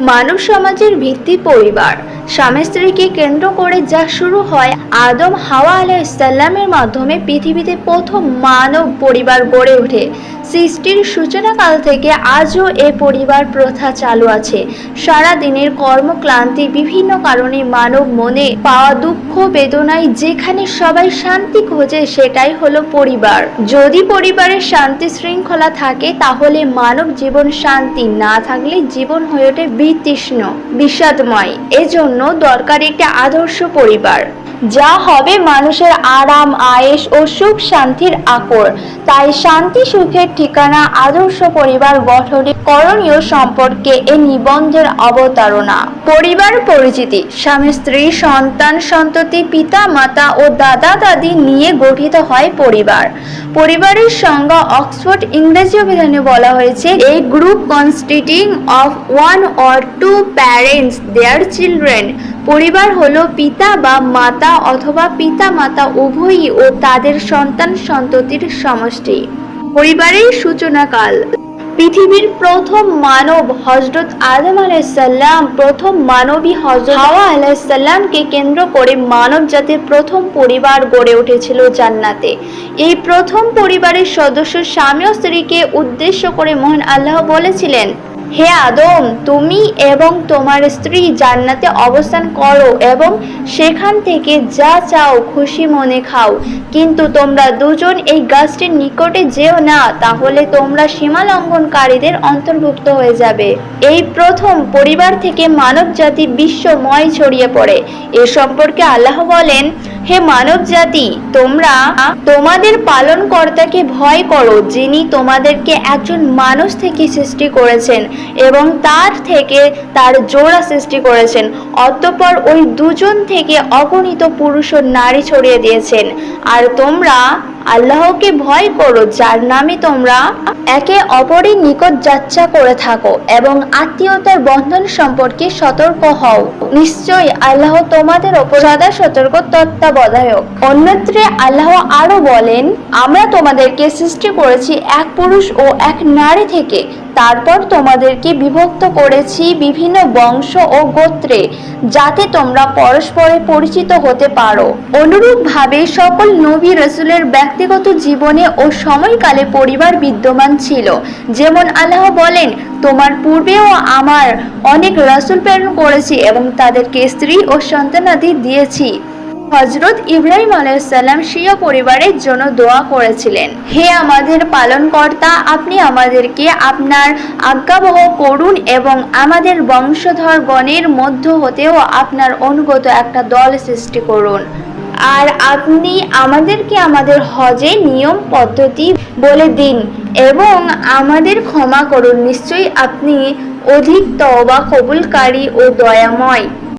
মানব সমাজের ভিত্তি পরিবার। স্বামী স্ত্রীকে কেন্দ্র করে যা শুরু হয় আদম হাওয়া আলাইসাল্লামের মাধ্যমে পৃথিবীতে প্রথম মানব পরিবার গড়ে ওঠে। সৃষ্টির সূচনাকাল থেকে আজও এ পরিবার প্রথা চালু আছে। সারা দিনের কর্মক্লান্তি বিভিন্ন কারণে মানব মনে পাওয়া দুঃখ, বেদনায় যেখানে সবাই শান্তি খোঁজে সেটাই হলো পরিবার। যদি পরিবারের শান্তি শৃঙ্খলা থাকে, তাহলে মানব জীবন শান্তি না থাকলে জীবন হয়ে ওঠে বিতৃষ্ণ, বিষাদময়। এজন্য দরকার একটি আদর্শ পরিবার। যা হবে মানুষের আরাম, আয়েশ ও সুখ শান্তির আকর। তাই শান্তি, সুখের ঠিকানা, আদর্শ পরিবার গঠনে করণীয় সম্পর্কে এ নিবন্ধের অবতারণা। পরিবার পরিচিতি, স্বামী, স্ত্রী, সন্তান, সন্ততি, পিতা, মাতা ও দাদা, দাদি নিয়ে গঠিত হয় পরিবার। পরিবারের সংজ্ঞা অক্সফোর্ড ইংরেজি অভিধানে বলা হয়েছে এই group consisting of one or two parents, their children. পরিবার হলো পিতা বা মাতা অথবা পিতা মাতা উভয়ই ও তাদের সন্তান সন্ততির সমষ্টি। পরিবারের সূচনাকাল পৃথিবীর প্রথম মানব হজরত আদম আলাইসাল্লাম, প্রথম মানবী হজরত হাওয়া আলাইসাল্লামকে কেন্দ্র করে মানব জাতির প্রথম পরিবার গড়ে উঠেছিল জান্নাতে। এই প্রথম পরিবারের সদস্য স্বামী স্ত্রীকে উদ্দেশ্য করে মোহন আল্লাহ বলেছিলেন হে আদম, তুমি এবং তোমার স্ত্রী জান্নাতে অবস্থান করো এবং সেখান থেকে যা চাও খুশি মনে খাও। কিন্তু তোমরা দুজন এই গাছটির নিকটে যেও না, তাহলে তোমরা সীমা লঙ্ঘনকারীদের অন্তর্ভুক্ত হয়ে যাবে। এই প্রথম পরিবার থেকে মানব জাতি বিশ্বময় ছড়িয়ে পড়ে। এ সম্পর্কে আল্লাহ বলেন হে মানব জাতি, তোমরা তোমাদের পালনকর্তাকে ভয় করো, যিনি তোমাদেরকে একজন মানুষ থেকে সৃষ্টি করেছেন এবং তার থেকে তার জোড়া সৃষ্টি করেছেন, অতঃপর ওই দুজন থেকে অগণিত পুরুষ ও নারী ছড়িয়ে দিয়েছেন। আর তোমরা আল্লাহকে ভয় করো, যার নামে তোমরা একে অপরের নিকট যাত্রা করে থাকো এবং আত্মীয়তার বন্ধন সম্পর্কে সতর্ক হও। নিশ্চয়ই আল্লাহ তোমাদের ওপর সদা সতর্ক তত্ত্বাবধায়ক অন্যত্রে আল্লাহ আরও বলেন, আমরা তোমাদেরকে সৃষ্টি করেছি এক পুরুষ ও এক নারী থেকে। তারপর তোমাদেরকে বিভক্ত করেছি বিভিন্ন বংশ ও গোত্রে, যাতে তোমরা পরস্পরে পরিচিত হতে পারো। অনুরূপভাবে সকল নবী রসুলের ব্যক্তিগত জীবনে ও সময়কালে পরিবার বিদ্যমান ছিল। যেমন আল্লাহ বলেন, তোমার পূর্বেও আমার অনেক রসুল প্রেরণ করেছি এবং তাদেরকে স্ত্রী ও সন্তানাদি দিয়েছি। হজরত ইব্রাহিম আলাইসাল্লাম স্বীয় পরিবারের জন্য দোয়া করেছিলেন। হে আমাদের পালনকর্তা, আপনি আমাদেরকে আপনার আজ্ঞাবহ করুন এবং আমাদের বংশধরগণের মধ্য হতেও আপনার অনুগত একটা দল সৃষ্টি করুন। আর আপনি আমাদেরকে আমাদের হজে নিয়ম পদ্ধতি বলে দিন এবং আমাদের ক্ষমা করুন। নিশ্চয়ই আপনি অধিক তওবা কবুলকারী ও দয়াময়।